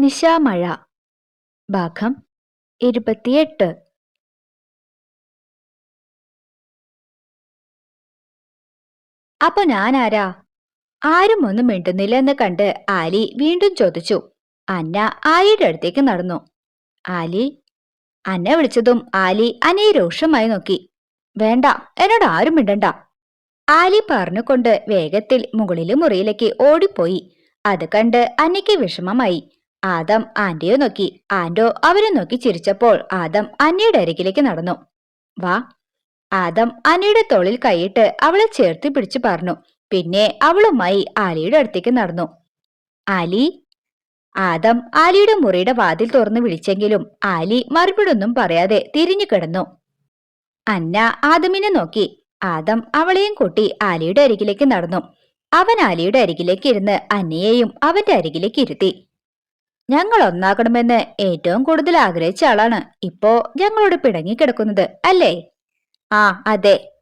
നിശാമഴ. ഭാഗം ഇരുപത്തിയെട്ട്. അപ്പൊ ഞാനാരാ? ആരും ഒന്നും മിണ്ടുന്നില്ല എന്ന് കണ്ട് ആലി വീണ്ടും ചോദിച്ചു. അന്ന ആലിയുടെ അടുത്തേക്ക് നടന്നു. ആലി? അന്നെ വിളിച്ചതും ആലി അനയെ രൂക്ഷമായി നോക്കി. വേണ്ട എന്നോട് ആരും മിണ്ടണ്ട. ആലി പറഞ്ഞുകൊണ്ട് വേഗത്തിൽ മുകളിലെ മുറിയിലേക്ക് ഓടിപ്പോയി. അത് കണ്ട് അന്നയ്ക്ക് വിഷമമായി. ആദം ആന്റിയെ നോക്കി. ആന്റോ അവരെ നോക്കി ചിരിച്ചപ്പോൾ ആദം അന്നയുടെ അരികിലേക്ക് നടന്നു. വാ. ആദം അന്നയുടെ തോളിൽ കൈയിട്ട് അവളെ ചേർത്ത് പിടിച്ചു പറഞ്ഞു പിന്നെ അവളുമായി ആലിയുടെ അടുത്തേക്ക് നടന്നു. ആലി. ആദം ആലിയുടെ മുറിയുടെ വാതിൽ തുറന്ന് വിളിച്ചെങ്കിലും ആലി മറുപടിയൊന്നും പറയാതെ തിരിഞ്ഞു കിടന്നു. അന്ന ആദമിനെ നോക്കി. ആദം അവളെയും കൂട്ടി ആലിയുടെ അരികിലേക്ക് നടന്നു. അവൻ ആലിയുടെ അരികിലേക്ക് ഇരുന്ന് അന്നയെയും അവന്റെ അരികിലേക്ക് ഇരുത്തി. ഞങ്ങൾ ഒന്നാകണമെന്ന് ഏറ്റവും കൂടുതൽ ആഗ്രഹിച്ച ആളാണ്. ഇപ്പോ ഞങ്ങളോട് പിടങ്ങിക്കിടക്കുന്നത് അല്ലേ? ആ അതെ.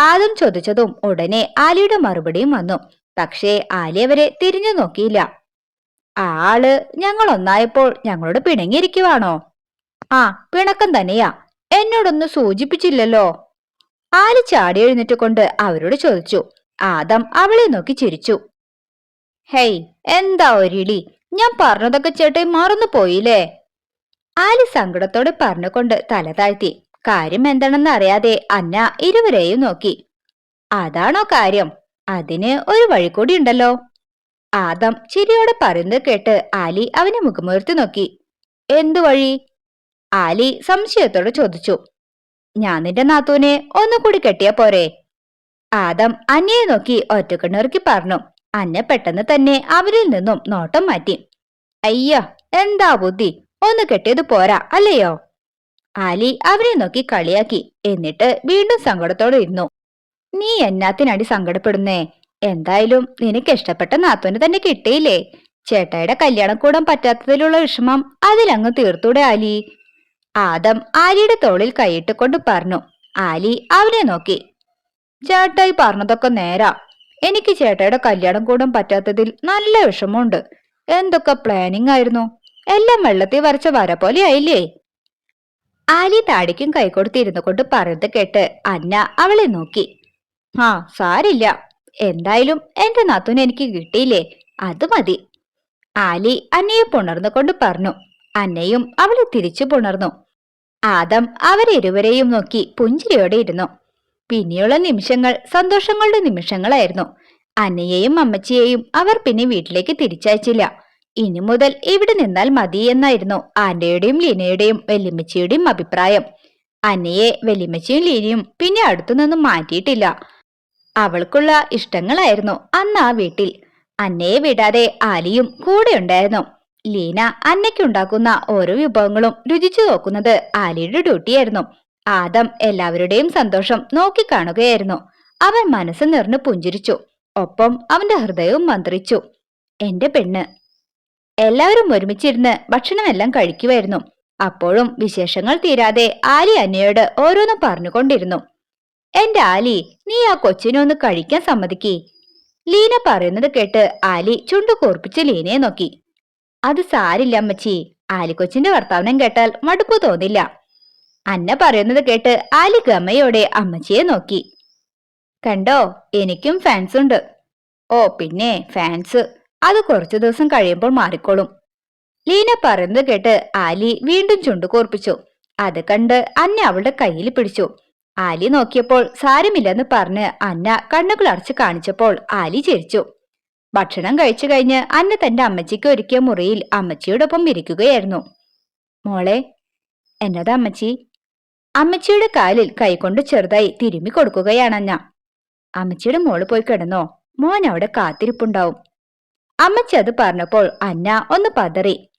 ആദം ചോദിച്ചതും ഉടനെ ആലിയുടെ മറുപടിയും വന്നു. പക്ഷേ ആലി അവരെ തിരിഞ്ഞു നോക്കിയില്ല. ആൾ ഞങ്ങൾ ഒന്നായപ്പോൾ ഞങ്ങളോട് പിണങ്ങിയിരിക്കുവാണോ? ആ പിണക്കം തന്നെയാ. എന്നോടൊന്ന് സൂചിപ്പിച്ചില്ലല്ലോ. ആലി ചാടി എഴുന്നേറ്റ് കൊണ്ട് അവരോട് ചോദിച്ചു. ആദം അവളെ നോക്കി ചിരിച്ചു. ഹേയ് എന്താ ഒരിളി ഞാൻ പറഞ്ഞതൊക്കെ ചേട്ടൻ മറന്നു പോയില്ലേ ആലി സങ്കടത്തോടെ പറഞ്ഞുകൊണ്ട് തല താഴ്ത്തി. കാര്യം എന്താണെന്ന് അറിയാതെ അന്ന ഇരുവരെയും നോക്കി. അതാണോ കാര്യം? അതിന് ഒരു വഴി കൂടി ഉണ്ടല്ലോ. ആദം ചിരിയോടെ പറയുന്നത് കേട്ട് ആലി അവനെ മുഖമുയർത്തി നോക്കി. എന്തു വഴി? ആലി സംശയത്തോടെ ചോദിച്ചു. ഞാൻ നിന്റെ നാത്തൂനെ ഒന്നുകൂടി കെട്ടിയ പോരെ? ആദം അന്നയെ നോക്കി ഒറ്റക്കണ്ണുറുക്കി പറഞ്ഞു. അന്ന പെട്ടെന്ന് തന്നെ അവരിൽ നിന്നും നോട്ടം മാറ്റി. അയ്യോ എന്താ ബുദ്ധി? ഒന്ന് കെട്ടിയത് പോരാ അല്ലയോ? ആലി അവരെ നോക്കി കളിയാക്കി എന്നിട്ട് വീണ്ടും സങ്കടത്തോടെ ഇരുന്നു. നീ എന്നാത്തിനടി സങ്കടപ്പെടുന്നേ? എന്തായാലും നിനക്ക് ഇഷ്ടപ്പെട്ട നാത്തോന് തന്നെ കിട്ടിയില്ലേ? ചേട്ടായുടെ കല്യാണം കൂടാൻ പറ്റാത്തതിലുള്ള വിഷമം അതിലങ്ങ് തീർത്തൂടെ ആലി? ആദം ആലിയുടെ തോളിൽ കൈയിട്ട് കൊണ്ട് പറഞ്ഞു. ആലി അവനെ നോക്കി. ചേട്ടായി പറഞ്ഞതൊക്കെ നേരാ. എനിക്ക് ചേട്ടയുടെ കല്യാണം കൂടാൻ പറ്റാത്തതിൽ നല്ല വിഷമമുണ്ട്. എന്തൊക്കെ പ്ലാനിങ് ആയിരുന്നു? എല്ലാം വെള്ളത്തിൽ വരച്ച വര പോലെ ആയില്ലേ? ആലി താടിക്കും കൈകൊടുത്തിരുന്നു കൊണ്ട് പറയുന്നത് കേട്ട് അന്ന അവളെ നോക്കി. ആ സാരില്ല. എന്തായാലും എന്റെ നാത്തൂന് എനിക്ക് കിട്ടിയില്ലേ? അത് മതി. ആലി അന്നയെ പുണർന്നു കൊണ്ട് പറഞ്ഞു. അന്നയും അവളെ തിരിച്ചു പുണർന്നു. ആദം അവരിരുവരെയും നോക്കി പുഞ്ചിരിയോടെ ഇരുന്നു. പിന്നെയുള്ള നിമിഷങ്ങൾ സന്തോഷങ്ങളുടെ നിമിഷങ്ങളായിരുന്നു. അന്നയെയും അമ്മച്ചിയെയും അവർ പിന്നെ വീട്ടിലേക്ക് തിരിച്ചയച്ചില്ല. ഇനി മുതൽ ഇവിടെ നിന്നാൽ മതി എന്നായിരുന്നു ആന്റയുടെയും ലീനയുടെയും വെല്ലിമ്മച്ചിയുടെയും അഭിപ്രായം. അന്നയെ വെല്ലിമ്മച്ചിയും ലീനയും പിന്നെ അടുത്തുനിന്നും മാറ്റിയിട്ടില്ല. അവൾക്കുള്ള ഇഷ്ടങ്ങളായിരുന്നു അന്ന് ആ വീട്ടിൽ. അന്നയെ വിടാതെ ആലിയും കൂടെ ഉണ്ടായിരുന്നു. ലീന അന്നയ്ക്കുണ്ടാക്കുന്ന ഓരോ വിഭവങ്ങളും രുചിച്ചു നോക്കുന്നത് ആലിയുടെ ഡ്യൂട്ടിയായിരുന്നു. ആദം എല്ലാവരുടെയും സന്തോഷം നോക്കിക്കാണുകയായിരുന്നു അവൻ മനസ്സ് നിറഞ്ഞു പുഞ്ചിരിച്ചു. ഒപ്പം അവന്റെ ഹൃദയവും മന്ത്രിച്ചു. എന്റെ പെണ്ണ് എല്ലാവരും ഒരുമിച്ചിരുന്ന് ഭക്ഷണമെല്ലാം കഴിക്കുമായിരുന്നു അപ്പോഴും വിശേഷങ്ങൾ തീരാതെ ആലി അന്നയോട് ഓരോന്നും പറഞ്ഞുകൊണ്ടിരുന്നു. എന്റെ ആലി നീ ആ കൊച്ചിനെ ഒന്ന് കഴിക്കാൻ സമ്മതിക്കേ ലീന പറയുന്നത് കേട്ട് ആലി ചുണ്ടു കോർപ്പിച്ച് ലീനയെ നോക്കി. അത് സാരില്ല അമ്മച്ചി. ആലിക്കൊച്ചിന്റെ വർത്തമാനം കേട്ടാൽ മടുപ്പ് തോന്നില്ല. അന്ന പറയുന്നത് കേട്ട് ആലി ഗമയോടെ അമ്മച്ചിയെ നോക്കി. കണ്ടോ എനിക്കും ഫാൻസ് ഉണ്ട്. ഓ പിന്നെ ഫാൻസ് അത് കുറച്ചു ദിവസം കഴിയുമ്പോൾ മാറിക്കോളും. ലീന പറയുന്നത് കേട്ട് ആലി വീണ്ടും ചുണ്ടു കോർപ്പിച്ചു. അത് കണ്ട് അന്ന അവളുടെ കയ്യിൽ പിടിച്ചു. ആലി നോക്കിയപ്പോൾ സാരമില്ലെന്ന് പറഞ്ഞ് അന്ന കണ്ണുകൾ അടച്ച് കാണിച്ചപ്പോൾ ആലി ചിരിച്ചു. ഭക്ഷണം കഴിച്ചു കഴിഞ്ഞ് അന്ന തന്റെ അമ്മച്ചിക്ക് ഒരുക്കിയ മുറിയിൽ അമ്മച്ചിയോടൊപ്പം ഇരിക്കുകയായിരുന്നു. മോളെ എന്നതാ അമ്മച്ചി? അമ്മച്ചിയുടെ കാലിൽ കൈകൊണ്ട് ചെറുതായി തിരുമ്മി കൊടുക്കുകയാണ് അന്ന അമ്മച്ചിയുടെ മോൾ പോയി കിടന്നോ? മോൻ അവിടെ കാത്തിരിപ്പുണ്ടാവും. അമ്മച്ചി അത് പറഞ്ഞപ്പോൾ അന്ന ഒന്ന് പതറി.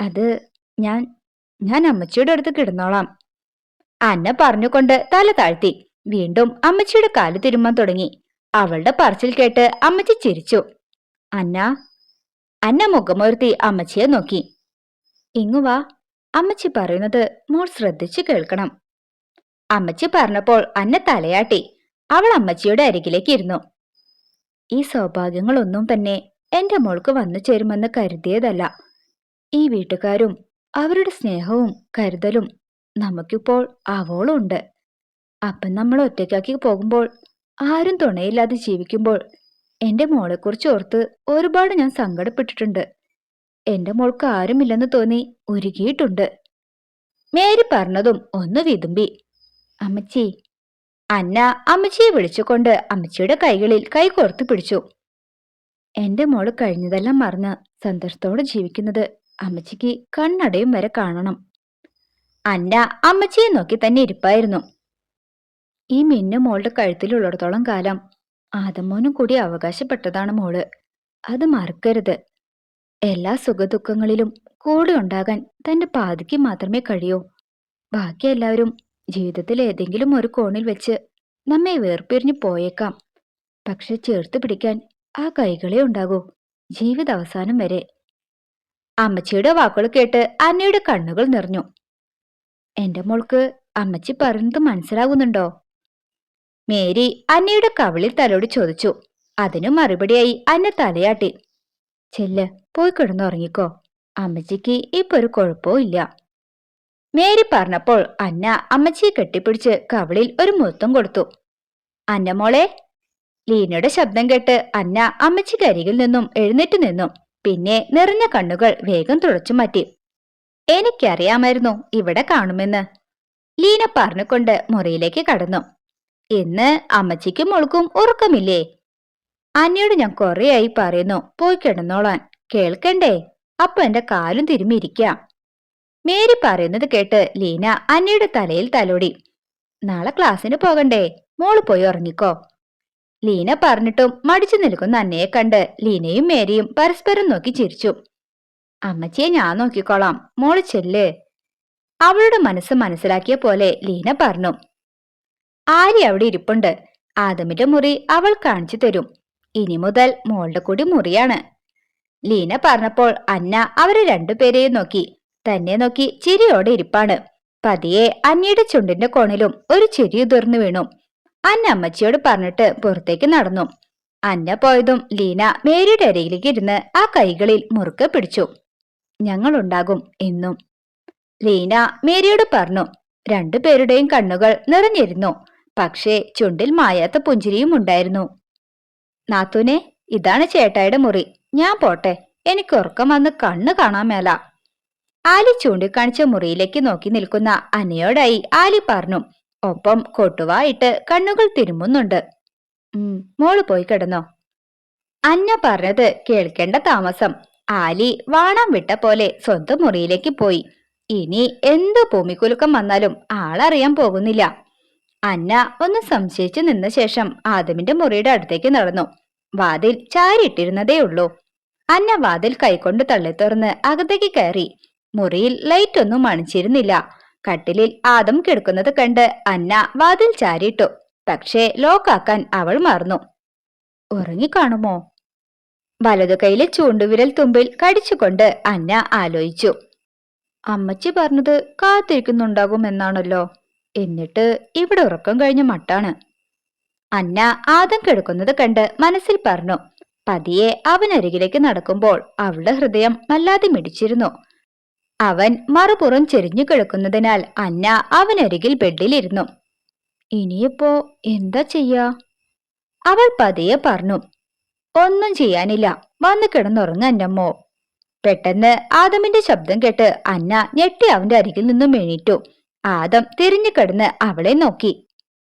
അത് ഞാൻ ഞാൻ അമ്മച്ചിയുടെ അടുത്ത് കിടന്നോളാം. അന്ന പറഞ്ഞുകൊണ്ട് തല താഴ്ത്തി. വീണ്ടും അമ്മച്ചിയുടെ കാൽ തിരുമ്മാൻ തുടങ്ങി. അവളുടെ പറച്ചിൽ കേട്ട് അമ്മച്ചി ചിരിച്ചു. അന്ന അന്ന മുഖമുയർത്തി അമ്മച്ചിയെ നോക്കി. ഇങ്ങുവാ അമ്മച്ചി പറയുന്നത് മോൾ ശ്രദ്ധിച്ചു കേൾക്കണം. അമ്മച്ചി പറഞ്ഞപ്പോൾ അന്ന തലയാട്ടി. അവൾ അമ്മച്ചിയുടെ അരികിലേക്ക് ഇരുന്നു. ഈ സൗഭാഗ്യങ്ങളൊന്നും തന്നെ എന്റെ മോൾക്ക് വന്നു ചേരുമെന്ന് കരുതിയതല്ല. ഈ വീട്ടുകാരും അവരുടെ സ്നേഹവും കരുതലും നമുക്കിപ്പോൾ അവളുണ്ട്. അപ്പൻ അപ്പം നമ്മൾ ഒറ്റയ്ക്കാക്കി പോകുമ്പോൾ ആരും തുണയില്ലാതെ ജീവിക്കുമ്പോൾ എന്റെ മോളെക്കുറിച്ച് ഓർത്ത് ഒരുപാട് ഞാൻ സങ്കടപ്പെട്ടിട്ടുണ്ട്. എന്റെ മോൾക്ക് ആരുമില്ലെന്ന് തോന്നി ഒരുക്കിയിട്ടുണ്ട് മേരി പറഞ്ഞതും ഒന്ന് വിതുമ്പി. അമ്മച്ചി. അന്ന അമ്മച്ചിയെ വിളിച്ചുകൊണ്ട് അമ്മച്ചിയുടെ കൈകളിൽ കൈ കോർത്തു പിടിച്ചു. എന്റെ മോൾ കഴിഞ്ഞതെല്ലാം മറന്ന് സന്തോഷത്തോടെ ജീവിക്കുന്നത് അമ്മച്ചിക്ക് കണ്ണടയും വരെ കാണണം. അന്ന അമ്മച്ചിയെ നോക്കി തന്നെ ഇരിപ്പായിരുന്നു. ഈ മിന്നു മോളുടെ കഴുത്തിലുള്ളിടത്തോളം കാലം ആദമോനും കൂടി അവകാശപ്പെട്ടതാണ് മോൾ. അത് മറക്കരുത്. എല്ലാ സുഖദുഃഖങ്ങളിലും കൂടെ ഉണ്ടാകാൻ തന്റെ പാതിക്ക് മാത്രമേ കഴിയൂ. ബാക്കി എല്ലാവരും ജീവിതത്തിൽ ഏതെങ്കിലും ഒരു കോണിൽ വെച്ച് നമ്മെ വേർപിരിഞ്ഞു പോയേക്കാം. പക്ഷെ ചേർത്ത് പിടിക്കാൻ ആ കൈകളെ ഉണ്ടാകൂ. ജീവിതാവസാനം വരെ. അമ്മച്ചിയുടെ വാക്കുകൾ കേട്ട് അന്നയുടെ കണ്ണുകൾ നിറഞ്ഞു. എന്റെ മോൾക്ക് അമ്മച്ചി പറയുന്നത് മനസ്സിലാകുന്നുണ്ടോ? മേരി അന്നയുടെ കവിളിൽ തലോടി ചോദിച്ചു. അതിനു മറുപടിയായി അന്ന തലയാട്ടി. ചെല്ല് പോയി കിടന്നുറങ്ങിക്കോ. അമ്മച്ചിക്ക് ഇപ്പൊ ഒരു കുഴപ്പവും ഇല്ല. മേരി പറഞ്ഞപ്പോൾ അന്ന അമ്മച്ചിയെ കെട്ടിപ്പിടിച്ച് കവളിൽ ഒരു മുത്തം കൊടുത്തു. അന്ന മോളെ ലീനയുടെ ശബ്ദം കേട്ട് അന്ന അമ്മച്ചിക്ക് അരികിൽ നിന്നും എഴുന്നേറ്റ് നിന്നു. പിന്നെ നിറഞ്ഞ കണ്ണുകൾ വേഗം തുടച്ചു മാറ്റി. എനിക്കറിയാമായിരുന്നു ഇവിടെ കാണുമെന്ന്. ലീന പറഞ്ഞുകൊണ്ട് മുറിയിലേക്ക് കടന്നു. ഇന്ന് അമ്മച്ചിക്കും മോൾക്കും ഉറക്കമില്ലേ? അന്നയോട് ഞാൻ കുറേയായി പറയുന്നു പോയി കിടന്നോളാൻ. കേൾക്കണ്ടേ? അപ്പൊ എന്റെ കാലും തിരുമ്മിയിരിക്കാം. മേരി പറയുന്നത് കേട്ട് ലീന അന്നയുടെ തലയിൽ തലോടി. നാളെ ക്ലാസ്സിന് പോകണ്ടേ? മോൾ പോയി ഉറങ്ങിക്കോ. ലീന പറഞ്ഞിട്ടും മടിച്ചു നിൽക്കുന്ന അന്നയെ കണ്ട് ലീനയും മേരിയും പരസ്പരം നോക്കി ചിരിച്ചു. അമ്മച്ചിയെ ഞാൻ നോക്കിക്കോളാം. മോൾ ചെല്ല്. അവളുടെ മനസ്സ് മനസ്സിലാക്കിയ പോലെ ലീന പറഞ്ഞു. ആരി അവിടെ ഇരിപ്പുണ്ട്. ആദമിന്റെ മുറി അവൾ കാണിച്ചു തരും. ഇനി മുതൽ മോളുടെ കൂടി മുറിയാണ്. ലീന പറഞ്ഞപ്പോൾ അന്ന അവരെ രണ്ടുപേരെയും നോക്കി. തന്നെ നോക്കി ചിരിയോടെ ഇരിപ്പാണ്. പതിയെ അന്നയുടെ ചുണ്ടിന്റെ കോണിലും ഒരു ചിരി ഉതിർന്നു വീണു. അന്ന അമ്മച്ചിയോട് പറഞ്ഞിട്ട് പുറത്തേക്ക് നടന്നു. അന്ന പോയതും ലീന മേരിയുടെ അരയിലേക്ക് ഇരുന്ന് ആ കൈകളിൽ മുറുക്കെ പിടിച്ചു. ഞങ്ങളുണ്ടാകും എന്നും. ലീന മേരിയോട് പറഞ്ഞു. രണ്ടുപേരുടെയും കണ്ണുകൾ നിറഞ്ഞിരുന്നു. പക്ഷേ ചുണ്ടിൽ മായാത്ത പുഞ്ചിരിയും ഉണ്ടായിരുന്നു. നാത്തൂനെ ഇതാണ് ചേട്ടായുടെ മുറി. ഞാൻ പോട്ടെ. എനിക്ക് ഉറക്കം വന്ന് കണ്ണ് കാണാൻ ആലി ചൂണ്ടിക്കാണിച്ച മുറിയിലേക്ക് നോക്കി നിൽക്കുന്ന അനയോടായി ആലി പറഞ്ഞു ഒപ്പം കൊട്ടുവായിട്ട് കണ്ണുകൾ തിരുമുന്നുണ്ട്. മോൾ പോയി കിടന്നോ. അന്ന പറഞ്ഞത് കേൾക്കേണ്ട താമസം. ആലി വാണം വിട്ട പോലെ സ്വന്തം മുറിയിലേക്ക് പോയി. ഇനി എന്ത് ഭൂമിക്കുലുക്കം വന്നാലും ആളറിയാൻ പോകുന്നില്ല. അന്ന ഒന്ന് സംശയിച്ചു നിന്ന ശേഷം ആദമിന്റെ മുറിയുടെ അടുത്തേക്ക് നടന്നു. വാതിൽ ചാരിയിട്ടിരുന്നതേ ഉള്ളൂ അന്ന വാതിൽ കൈകൊണ്ട് തള്ളി തുറന്ന് അകത്തേക്ക് കയറി. മുറിയിൽ ലൈറ്റ് ഒന്നും അണിച്ചിരുന്നില്ല കട്ടിലിൽ ആദം കിടക്കുന്നത് കണ്ട് അന്ന വാതിൽ ചാരിയിട്ടു. പക്ഷേ ലോക്കാക്കാൻ അവൾ മറന്നു. ഉറങ്ങിക്കാണുമോ? വലതു കൈയിലെ ചൂണ്ടുവിരൽ തുമ്പിൽ കടിച്ചുകൊണ്ട് അന്ന ആലോചിച്ചു. അമ്മച്ചി പറഞ്ഞത് കാത്തിരിക്കുന്നുണ്ടാകുമെന്നാണല്ലോ. എന്നിട്ട് ഇവിടെ ഉറക്കം കഴിഞ്ഞ മട്ടാണ്. അന്ന ആദം കിടക്കുന്നത് കണ്ട് മനസ്സിൽ പറഞ്ഞു. പതിയെ അവനരികിലേക്ക് നടക്കുമ്പോൾ അവളുടെ ഹൃദയം വല്ലാതെ മിടിച്ചിരുന്നു. അവൻ മറുപുറം ചെരിഞ്ഞു കിടക്കുന്നതിനാൽ അന്ന അവനരികിൽ ബെഡിലിരുന്നു. ഇനിയിപ്പോ എന്താ ചെയ്യാ? അവൾ പതിയെ പറഞ്ഞു. ഒന്നും ചെയ്യാനില്ല. വന്നു കിടന്നുറങ്ങ അന്നമ്മോ. പെട്ടെന്ന് ആദമിന്റെ ശബ്ദം കേട്ട് അന്ന ഞെട്ടി അവന്റെ അരികിൽ നിന്നും എണീറ്റു. ആദം തിരിഞ്ഞു കിടന്ന് അവളെ നോക്കി.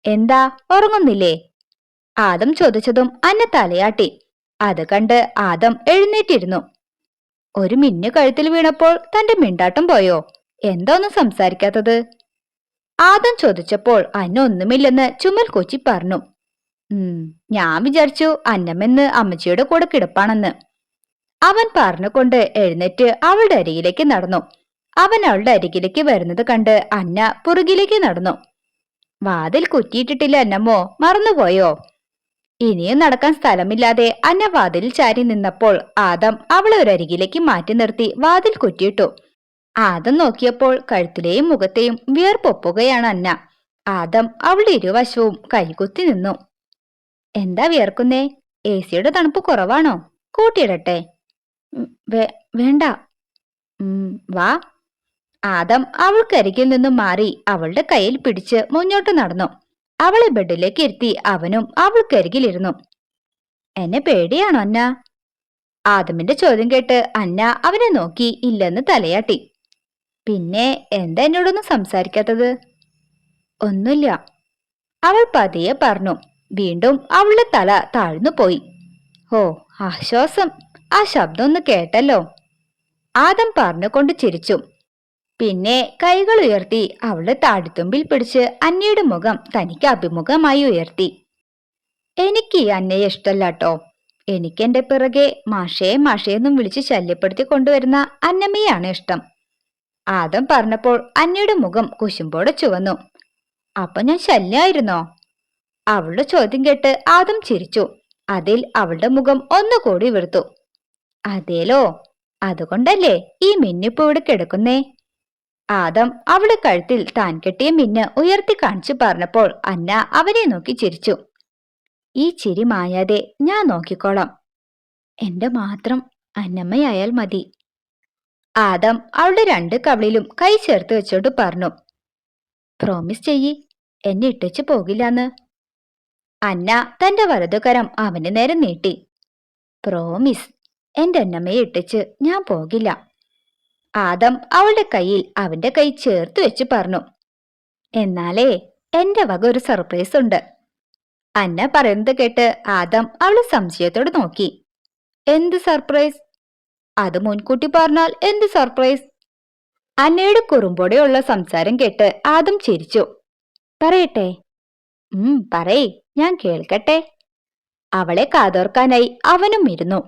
എന്താ? ഉറങ്ങുന്നില്ലേ? ആദം ചോദിച്ചതും അന്ന തലയാട്ടി. അത് കണ്ട് ആദം എഴുന്നേറ്റിരുന്നു. ഒരു മിന്നു കഴുത്തിൽ വീണപ്പോൾ തന്റെ മിണ്ടാട്ടം പോയോ? എന്താ സംസാരിക്കാത്തത്? ആദം ചോദിച്ചപ്പോൾ അന്ന ഒന്നുമില്ലെന്ന് ചുമൽ കൊച്ചി പറഞ്ഞു. ഞാൻ വിചാരിച്ചു അന്നമെന്ന് അമ്മച്ചിയുടെ കൂടെ കിടപ്പാണെന്ന്. അവൻ പറഞ്ഞുകൊണ്ട് എഴുന്നേറ്റ് അവളുടെ അരികിലേക്ക് നടന്നു. അവൻ അവളുടെ അരികിലേക്ക് വരുന്നത് കണ്ട് അന്ന പുറകിലേക്ക് നടന്നു. വാതിൽ കുറ്റിയിട്ടിട്ടില്ല അന്നമ്മോ മറന്നുപോയോ? ഇനിയും നടക്കാൻ സ്ഥലമില്ലാതെ അന്ന വാതിൽ ചാരി നിന്നപ്പോൾ ആദം അവളെ ഒരരികിലേക്ക് മാറ്റി നിർത്തി വാതിൽ കുറ്റിയിട്ടു. ആദം നോക്കിയപ്പോൾ കഴുത്തിലെയും മുഖത്തെയും വിയർപ്പൊപ്പുകയാണ് അന്ന. ആദം അവളുടെ ഇരുവശവും കൈകുത്തി നിന്നു. എന്താ വിയർക്കുന്നേ? എ സിയുടെ തണുപ്പ് കുറവാണോ? കൂട്ടിയിടട്ടെ. വേണ്ട. വാ. ആദം അവൾക്കരികിൽ നിന്നും മാറി അവളുടെ കയ്യിൽ പിടിച്ച് മുന്നോട്ട് നടന്നു. അവളെ ബെഡിലേക്ക് ഇരുത്തി അവനും അവൾക്കരികിലിരുന്നു. എന്നെ പേടിയാണോ അന്ന? ആദമിന്റെ ചോദ്യം കേട്ട് അന്ന അവനെ നോക്കി ഇല്ലെന്ന് തലയാട്ടി. പിന്നെ എന്താ എന്നോടൊന്നും സംസാരിക്കാത്തത്? ഒന്നുമില്ല. അവൾ പതിയെ പറഞ്ഞു. വീണ്ടും അവളുടെ തല താഴ്ന്നു പോയി. ഓ ആശ്വാസം. ആ ശബ്ദം ഒന്ന് കേട്ടല്ലോ. ആദം പറഞ്ഞുകൊണ്ട് ചിരിച്ചു. പിന്നെ കൈകൾ ഉയർത്തി അവളുടെ താടിത്തുമ്പിൽ പിടിച്ച് അന്നയുടെ മുഖം തനിക്ക് അഭിമുഖമായി ഉയർത്തി. എനിക്ക് ഈ അന്നയെ ഇഷ്ടല്ലാട്ടോ എനിക്ക് എന്റെ പിറകെ മാഷേ മാഷേന്നും വിളിച്ച് ശല്യപ്പെടുത്തി കൊണ്ടുവരുന്ന അന്നമ്മയാണ് ഇഷ്ടം. ആദം പറഞ്ഞപ്പോൾ അന്നയുടെ മുഖം കുശുമ്പോടെ ചുവന്നു. അപ്പൊ ഞാൻ ശല്യായിരുന്നോ? അവളുടെ ചോദ്യം കേട്ട് ആദം ചിരിച്ചു. അതിൽ അവളുടെ മുഖം ഒന്നുകൂടി വെറുത്തു അതേലോ അതുകൊണ്ടല്ലേ ഈ മിന്നിപ്പോ ഇവിടെ കിടക്കുന്നേ? ആദം അവളെ കഴുത്തിൽ താൻ കെട്ടിയ മിന്ന് ഉയർത്തി കാണിച്ചു പറഞ്ഞപ്പോൾ അന്ന അവനെ നോക്കി ചിരിച്ചു. ഈ ചിരി മായാതെ ഞാൻ നോക്കിക്കോളാം. എന്റെ മാത്രം അന്നമ്മയായാൽ മതി. ആദം അവളുടെ രണ്ട് കവളിലും കൈ ചേർത്ത് വെച്ചോണ്ട് പറഞ്ഞു. പ്രോമിസ് ചെയ്യി എന്നെ ഇട്ടേച്ച് പോകില്ലാന്ന്. അന്ന തന്റെ വലതുകരം അവന് നേരെ നീട്ടി. പ്രോമിസ് എന്റെ അന്നമ്മയെ ഇട്ടേച്ച് ഞാൻ പോകില്ല. ആദം അവളുടെ കയ്യിൽ അവന്റെ കൈ ചേർത്ത് വെച്ച് പറഞ്ഞു എന്നാലേ എന്റെ വക ഒരു സർപ്രൈസ് ഉണ്ട്. അന്ന പറയുന്നത് കേട്ട് ആദം അവളെ സംശയത്തോട് നോക്കി എന്ത് സർപ്രൈസ് അത് മുൻകൂട്ടി പറഞ്ഞാൽ എന്ത് സർപ്രൈസ് അന്നയുടെ കുറുമ്പോടെയുള്ള സംസാരം കേട്ട് ആദം ചിരിച്ചു പറയട്ടെ. ഉം പറയ് ഞാൻ കേൾക്കട്ടെ. അവളെ കാതോർക്കാനായി അവനും ഇരുന്നു.